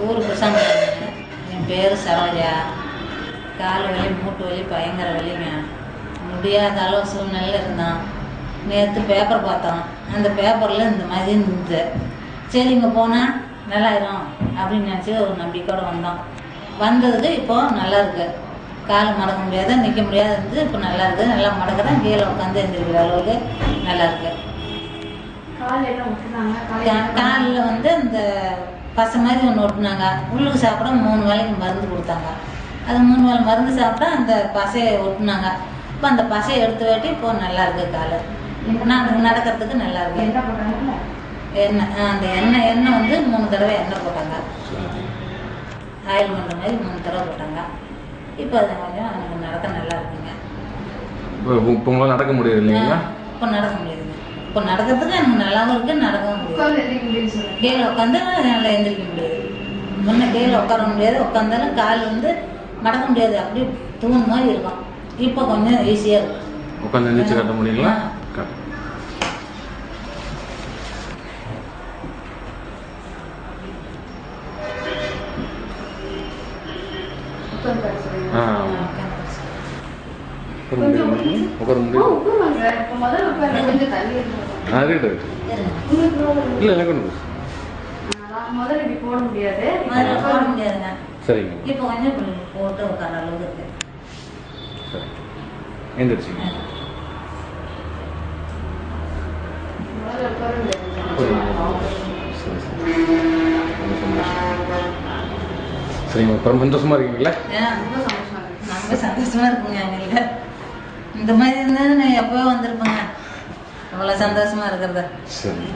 ஊர் குசாம்பட்டிங்க என் பேர் சரோஜா. கால் வலி மூட்டு வலி பயங்கர வலிங்க. முடியாத அளவு சூழ்நிலையில் இருந்தான். நேற்று பேப்பர் பார்த்தோம். அந்த பேப்பரில் இந்த மாதிரி இருந்தது. சரி இங்கே போனால் நல்லாயிரும் அப்படின்னு நினச்சி ஒரு நம்பிக்கையோடு வந்தோம். வந்ததுக்கு இப்போ நல்லா இருக்கு. கால் மடக்க முடியாத நிற்க முடியாத இருந்து இப்போ நல்லா இருக்குது நல்லா மடக்கிறேன் கீழே உட்காந்து எழுந்திருக்கிற அளவுக்கு நல்லா இருக்கு. கால் எல்லாம் விட்டுறாங்க கா- காலில் வந்து இந்த பசை மாதிரி ஒன்று ஒட்டினாங்க உள்ளுக்கு சாப்பிட மூணு வேளைக்கு மருந்து கொடுத்தாங்க. அது மூணு வேளை மருந்து சாப்பிட்டா அந்த பசையை ஒட்டினாங்க இப்போ அந்த பசையை எடுத்து வெட்டி இப்போ நல்லா இருக்கு கால். நான் நடக்கிறதுக்கு நல்லா இருக்கு. எண்ணெய் அந்த எண்ணெய் எண்ணெய் வந்து மூணு தடவை எண்ணெய் போட்டாங்க. ஆயில் பண்ணுற மாதிரி மூணு தடவை போட்டாங்க. இப்போ அது கொஞ்சம் நடக்க நல்லா இருக்குங்க. இப்போ இப்போ உங்களால் நடக்க முடியாது இல்லைங்களா இப்போ நடக்க முடியுதுங்க. இப்போ நடக்கிறதுக்கு எனக்கு நல்லாவும் இருக்கு நடக்கவும் முடியுது. கீழே உட்காந்து நல்லா எந்திரிக்க முடியாது. முன்ன கீழே உட்கார முடியாது உட்காந்தாலும் கால் வந்து மடக்க முடியாது அப்படியே தூண் மாதிரி இருக்கும். இப்போ கொஞ்சம் ஈஸியாக இருக்கும். உட்காந்து எந்திரிச்சு காட்ட முடியுங்களா? உட்கார முடியும்? உட்கார முடியும்? உட்காருவாங்க. இல்லை எனக்கு ஒன்று முதல்ல இப்படி போட முடியாது போட முடியாதுங்க சரிங்க இப்போ கொஞ்சம் போட்டு உட்கார அளவுக்கு இருக்கு சரி எந்திரிச்சிங்க சரிங்க ரொம்ப சந்தோஷமா இருக்கீங்களா ரொம்ப சந்தோஷமா இருக்குங்க இந்த மாதிரி இருந்தால் நான் எப்போயோ வந்திருப்பேங்க. அவ்வளோ சந்தோஷமா இருக்கிறத. சரி.